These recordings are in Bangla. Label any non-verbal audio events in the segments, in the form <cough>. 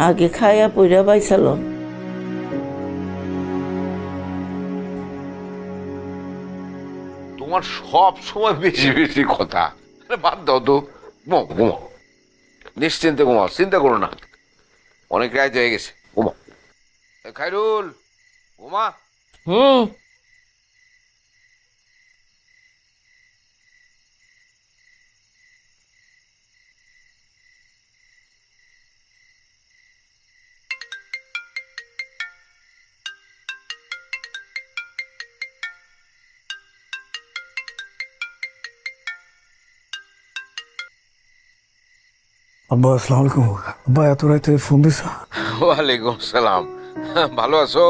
আগে খাইয়া পইরা বাইসাল। তোমার সব সময় বেশি বেশি কথা। আরে বাদ দাও তো। ঘুমাও ঘুমাও। নিশ্চিন্তে ঘুমাও চিন্তা করো না। অনেক রাত হয়ে গেছে ঘুমাও। খাইরুল ঘুমা। হুম। আব্বা আসসালামু আলাইকুম আব্বা এত রাতে ফোন দিছ? ওয়ালাইকুম সালাম। ভালো আছো?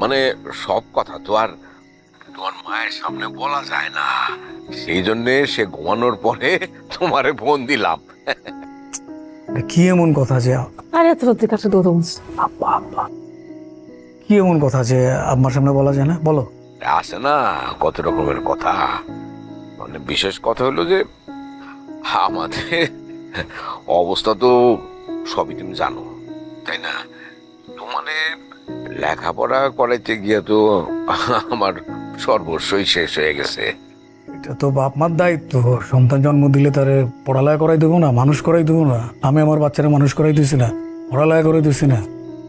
মানে সব কথা তো আর তোমার মায়ের সামনে বলা যায় না। সেই জন্যে সে ঘুমানোর পরে তোমারে ফোন দিলাম। কি এমন কথা যে আরে এত রাত্রে কাছে দৌড় আব্বা আব্বা। কি এমন কথা যে আব্বার সামনে বলা যায় না? বলো। আছে না কত রকমের কথা। মানে বিশেষ কথা হলো যে আমাদের <laughs> অবস্থা তো সবই তুমি জানো তাই না? তো মানে লেখাপড়া করাইতে গিয়ে তো আমার সর্বস্বই শেষ হয়ে গেছে। এটা তো বাপ মার দায়িত্ব সন্তান জন্ম দিলে তারে পড়ালেখা করাই দেবো না মানুষ করাই দেবো না। আমি আমার বাচ্চারা মানুষ করাই দিছি না পড়ালেখা করাই দিছি না।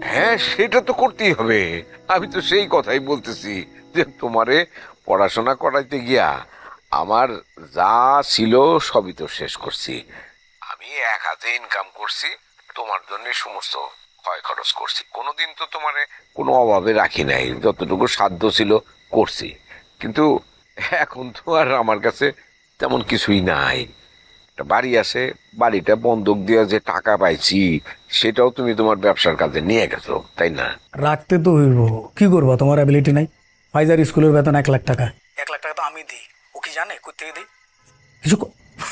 হ্যাঁ সেটা তো করতেই হবে। আমি তো সেই কথাই বলতেছি যে তোমারে পড়াশোনা করাইতে গিয়া আমার যা ছিল সবই তো শেষ করছি। এক হাতে ইনকাম করছি তোমার জন্য সমস্ত ক্ষয় খরচ করছি। কোনোদিন তো তোমার কোনো অভাবে রাখি নাই যতটুকু সাধ্য ছিল করছি। কিন্তু এখন তো আর আমার কাছে তেমন কিছুই নাই। একটা বাড়ি আছে বাড়িটা বন্ধক দিয়ে যে টাকা পাইছি সেটাও তুমি তোমার ব্যবসার কাজে নিয়ে গেছো তাই না? রাখতে তো হইব। কি করবা তোমার অ্যাবিলিটি নাই? ফাইজার স্কুলের বেতন এক লাখ টাকা। এক লাখ টাকা তো আমি দিই। ও কি জানে? কোথেকে দিই? কিছু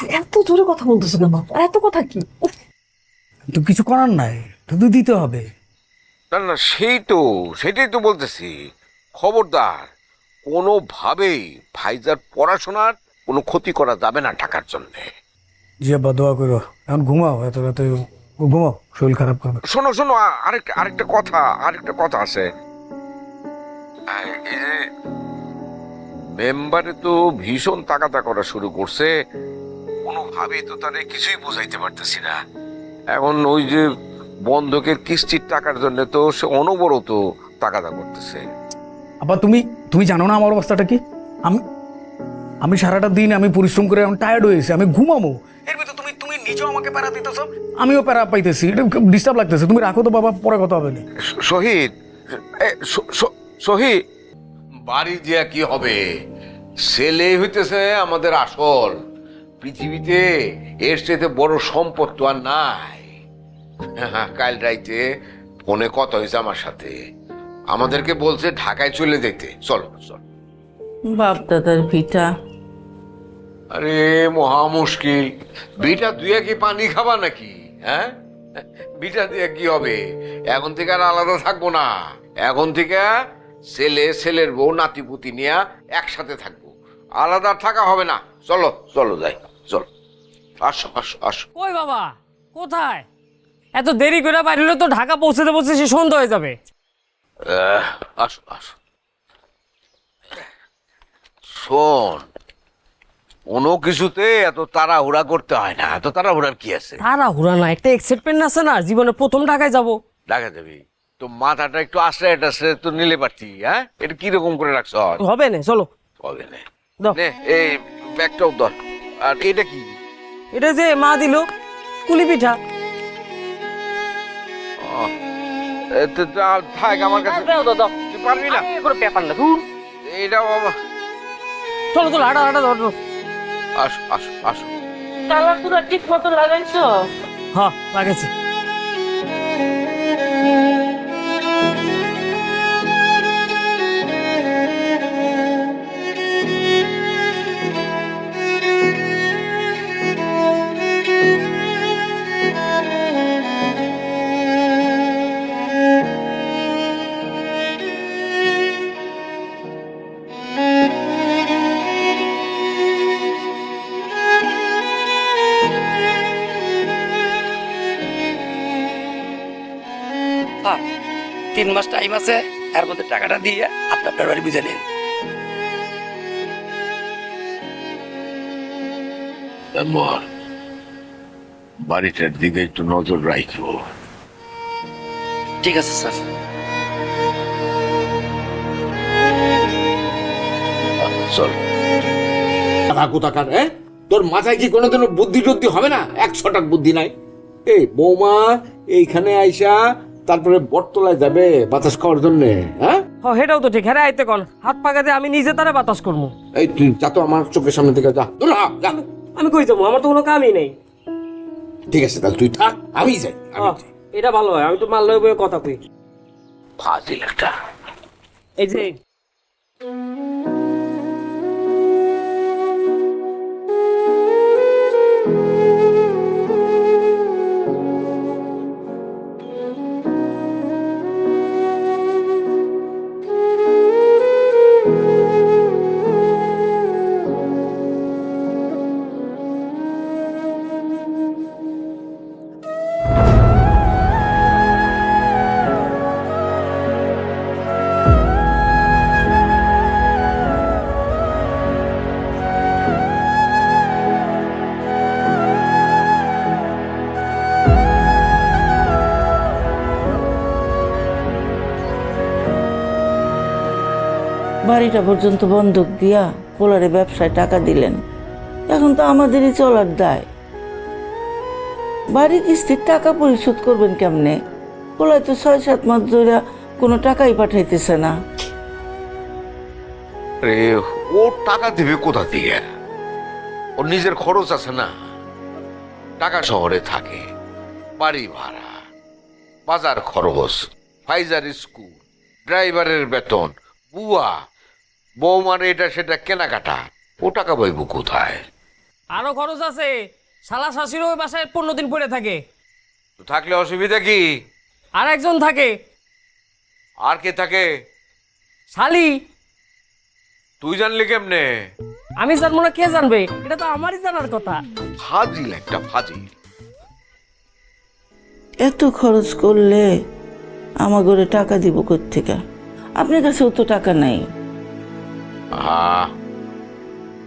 এত জোরে কথা বলতেছো কেন? এত কথা কি? তো কিছু করার নাই শুধু দিতে হবে। না না সেই তো সেটাই তো বলতেছি। খবরদার কোনোভাবেই ভাইজার পড়াশোনার কোনো ক্ষতি করা যাবে না টাকার জন্যে। জি আব্বা দোয়া করো এখন ঘুমাও এত রাতে ঘুমাও শরীর খারাপ করবে শোনো শোনো আ- আরেকটা আরেকটা কথা আরেকটা কথা আছে। আহ, এই যে মেম্বারে তো ভীষণ তাকাতা করা শুরু করছে। কোনোভাবেই তো তাদের কিছুই বোঝাইতে পারতেছি না। এখন ওই যে বন্ধকের কিস্তির টাকার জন্য তো সে অনবরত তাকাতা করতেছে। আবার তুমি তুমি জানো না আমার অবস্থাটা কি? আমি আমি সারাটা দিন আমি পরিশ্রম করে এখন টায়ার্ড হয়েছি আমি ঘুমাবো। এর ভিতরে তুমি তুমি নিজেও আমাকে প্যারা দিতেছ আমিও প্যারা পাইতেছি এটা ডিস্টার্ব লাগতেছে। তুমি রাখো তো বাবা পরে কথা হবে। না শহীদ শহীদ। বাড়ি দিয়া কি হবে? ছেলে হইতেছে আমাদের আসল। পৃথিবীতে এর চেয়ে বড় সম্পদ তো আর নাই। কাল রাইতে ফোনে কথা হয়েছে আমার সাথে। আমাদেরকে বলছে ঢাকায় চলে যেতে। চলো চল। বাপ দাদার ভিটা। আরে মহা মুশকিল। বিটা দুয়ে কি পানি খাবা নাকি? হ্যাঁ? বিটা দিয়ে কি হবে? এখন থেকে আর আলাদা থাকব না। এখন থেকে ছেলে ছেলের বউ নাতিপুতি নিয়ে একসাথে থাকব। আলাদা আর থাকা হবে না। চলো চলো যাই। চলো। আসো আসো আসো। কই বাবা? কোথায়? এত দেরি করে বাইরে তো ঢাকা পৌঁছতে পৌঁছে সে সন্ধ্যা হয়ে যাবে। আহ, আসো আসো। শোন কোনো কিছুতে এত তাড়াহুড়া করতে হয় না। এত তাড়াহুড়ার কি আছে? তারা হুরা না একটা এক্সাইটমেন্ট আছে না? জীবনে প্রথম ঢাকায় যাব। দেখা যাবি? তো মাথাটা একটু আশ্রয় টাশ্রয় তো নিলে পারতি হ্যাঁ? এটা কীরকম করে রাখছ? হবে না চলো। হবে না। দাও। নে এই ব্যাগটাও ধর। আর এটা কি? এটা যে মা দিল কুলি পিঠা থাক আমার কাছে। তুই পারবি না? ব্যাপার না ধুর। এইটাও আমার চলো চলো হাঁটা হাঁটা ধর। ধর। আসো আসো আসো। তালা পুরা ঠিক মতো লাগাইছো? হ্যাঁ লাগেছে তিন মাস টাইম আছে এর মধ্যে টাকাটা দিয়ে আপনি আপনার বাড়ি বুঝে নিন। বাড়িটার দিকে একটু নজর রাখব ঠিক আছে স্যার। চল। কোথাকার হ্যাঁ? তোর মাথায় কি কোনোদিনও বুদ্ধি টুদ্ধি হবে না? এক ছটাক বুদ্ধি নাই। এই বৌমা এইখানে আইসা তারপরে বটতলায় যাবে বাতাস খাওয়ার জন্য হ্যাঁ? হ হেটাও তো ঠিক। হ্যাঁ আইতে কন হাত পাকাতে আমি নিজে তারে বাতাস করব এই তুই যা তো আমার চোখের সামনে থেকে যা। দূর হ, যা। আমি কই যাব? আমার তো কোনো কামই নেই। ঠিক আছে তাহলে তুই থাক আমি যাই আমি আহ, যাই। এটা ভালো হয় আমি তো মাল্লয় বয়ে কথা কই। ফাজিল একটা। এই যে। বাড়িটা পর্যন্ত বন্ধক দিয়া পোলারে ব্যবসায় টাকা দিলেন। এখন তো আমাদেরই চলার দায়। বাড়ি কিস্তির টাকা পরিশোধ করবেন কেমনে? পোলায় তো ছয় সাত মাস ধরে কোনো টাকাই পাঠাইতেছে না। ও টাকা দেবে কোথা থেকে ওর নিজের খরচ আছে না। টাকা শহরে থাকে, বাড়ি ভাড়া, বাজার খরচ, ফাইজার স্কুল, ড্রাইভারের বেতন, বুয়া বৌমার এটা সেটা কেনাকাটা। ও টাকা পাইব কোথায়? আরও খরচ আছে। শালা শাশুড়ি ওই বাসায় পনেরো দিন পড়ে থাকে। তো থাকলে অসুবিধা কি? আর একজন থাকে। আর কে থাকে? শালি। তুই জানলি কেমনে? আমি জানব না কে জানবে? এটা তো আমারই জানার কথা। ফাজিল একটা ফাজিল। এত খরচ করলে আমার ঘরে টাকা দিব কোথেকে আপনার কাছেও তো টাকা নাই। আহা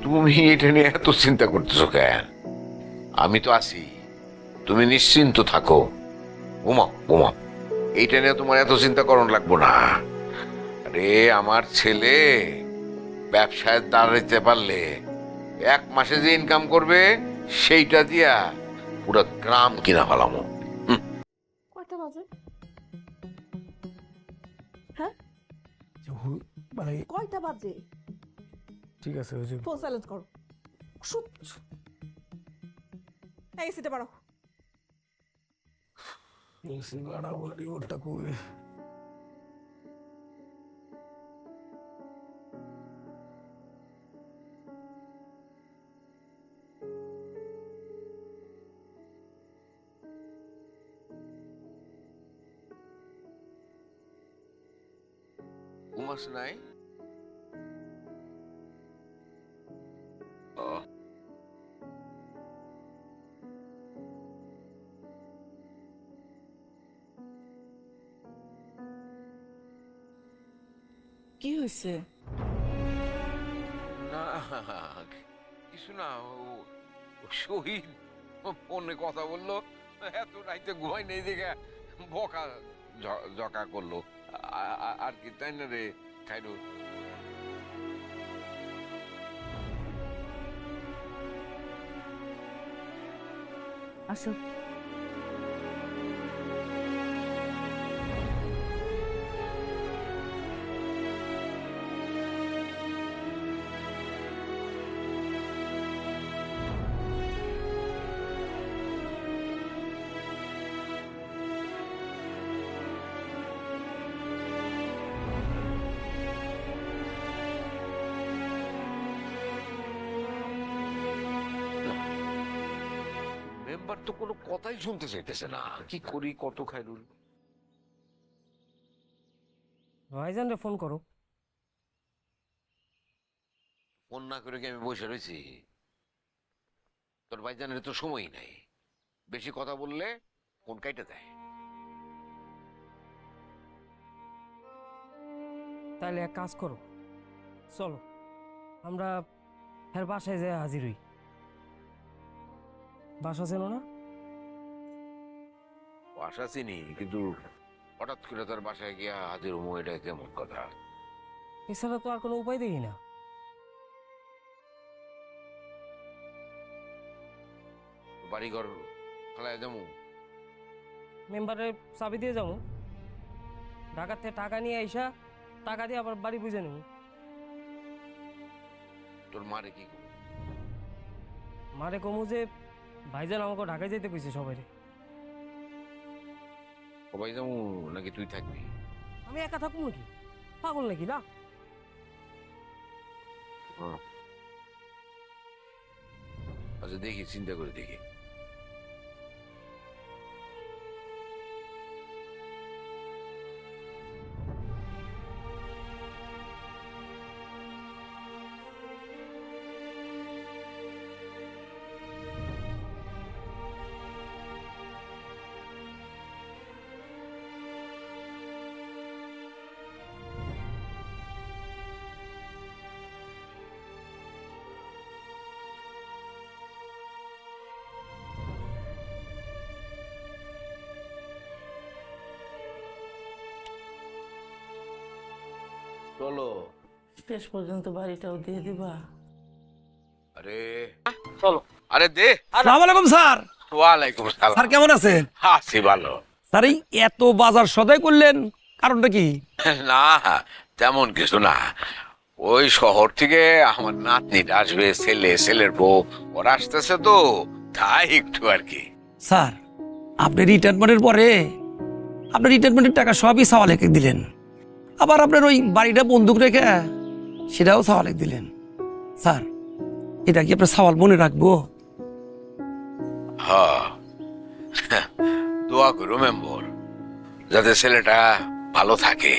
তুমি এটা নিয়ে এত চিন্তা করতেছো কেন? আমি তো আছি তুমি নিশ্চিন্ত থাকো। ঘুমাও ঘুমাও। এইটা নিয়ে তোমার এত চিন্তা করণ লাগবো না। আরে আমার ছেলে ব্যবসায় দাঁড়াইতে পারলে এক মাসে যে ইনকাম করবে সেইটা দিয়া পুরো গ্রাম কিনা ফেলামো। কয়টা বাজে যে মানে কয়টা বাজে? ঠিক আছে ওই যে ফোন সাইলেন্ট করো। শুট এই সিটে পারো সিঙ্গাড়া বলি ওটা কই? ঘুমাস নাই? হয়েছে না কিছু না শহীদ ফোনে কথা বলল। এত রাইতে ঘুমাই নেই দেখে বকা জকা করল। আর কি তাই না রে খাইরু আসো। তো কোনো কথাই শুনতে চাইতেছে না। কি করি কত খাইরুল ভাইজান রে ফোন করো। ফোন না করে কি আমি বসে রয়েছি? তোর ভাইজানের তো সময়ই নাই। বেশি কথা বললে ফোন কাইটে দেয়। তাহলে এক কাজ করো। চলো আমরা ফের বাসায় যেয়ে হাজির হই। বাসা চেনো না? বাসা চিনি কিন্তু হঠাৎ করে তার বাসায় গিয়া হাজির হমু এটা কেমন কথা? এছাড়া তো আর কোনো উপায় দেখি না। বাড়িঘর খেলায় যাব মেম্বারের চাবি দিয়ে যাব। ঢাকার থেকে টাকা নিয়ে আইসা টাকা দিয়ে আবার বাড়ি বুঝে নেব। তোর মারে কি মারে কমু যে ভাইজান আমাকে ঢাকায় যেতে কইছে সবাই সবাই যাব নাকি তুই থাকবি? আমি একা থাকব নাকি? পাগল নাকি না? আচ্ছা দেখি চিন্তা করে দেখি। চলো। শেষ পর্যন্ত বাড়িটাও দিয়ে দিবা। আরে। চলো। আরে দে। আসসালামু আলাইকুম স্যার। ওয়ালাইকুম সালাম। স্যার কেমন আছেন? আছি ভালো। স্যার এই এত বাজার সদাই করলেন কারণটা কি? না তেমন কিছু না। ওই শহর থেকে আমার নাতনিটা আসবে ছেলে ছেলের বউ ওরা আসতেছে তো তাই একটু আর কি। স্যার আপনি রিটায়ারমেন্টের পরে আপনার রিটায়ারমেন্টের টাকা সবই সাওয়ালেকে দিলেন। আবার আপনার ওই বাড়িটা বন্দুক রেখে সেটাও সাওয়ালেক দিলেন। স্যার এটা কি আপনার সওয়াল মনে রাখব? হ্যাঁ দোয়া করো মেম্বর। যাতে ছেলেটা ভালো থাকে।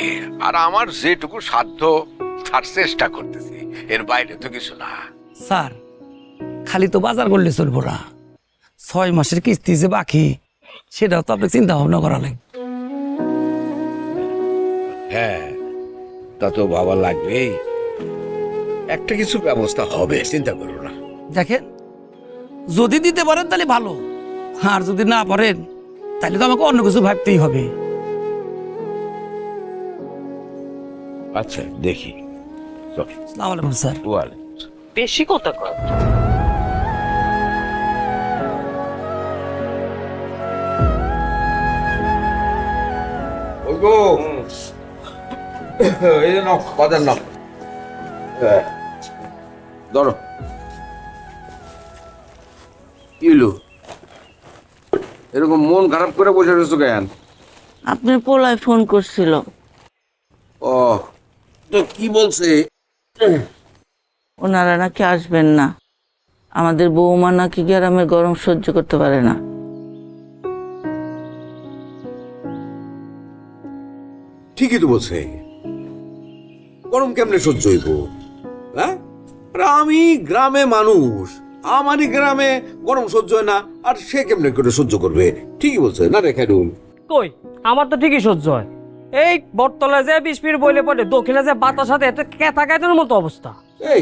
আর আমার যেটুকু সাধ্য তার চেষ্টা করতেছি। এর বাইরে তো কিছু না। স্যার খালি তো বাজার করলে চলবো না। ছয় মাসের কিস্তি যে বাকি সেটাও তো আপনাকে চিন্তা ভাবনা করা লাগবে। হ্যাঁ তা তো বাবা লাগবেই। একটা কিছু ব্যবস্থা হবে চিন্তা করো না। দেখেন যদি দিতে পারেন তাহলে ভালো। আর যদি না পারেন তাহলে তো আমাকে অন্য কিছু ভাবতেই হবে। আচ্ছা দেখি। সালাম আলাইকুম স্যার। বেশি কথা গো এই যে নাও বাজার নাও। হ্যাঁ। ধরো। হলো এরকম মন খারাপ করে বসে রয়েছো কেন? আপনার পোলায় ফোন করছিল। ও তো কি বলছে? ওনারা নাকি আসবেন না। আমাদের বৌমা নাকি গ্রামে গরম সহ্য করতে পারে না। ঠিকই তো বলছে। গরম কেমনে সহ্য হইব? হ্যাঁ? আমি গ্রামে মানুষ আমারই গ্রামে গরম সহ্য হয় না আর সে কেমনে করে সহ্য করবে? ঠিকই বলছে না রে খেরুল কই? আমার তো ঠিকই সহ্য হয়। এই বটতলা যে বিশ মিনিট বইলে পড়ে দক্ষিণে যে বাতাস সাথে এটা কেতা কেতার মতো অবস্থা? এই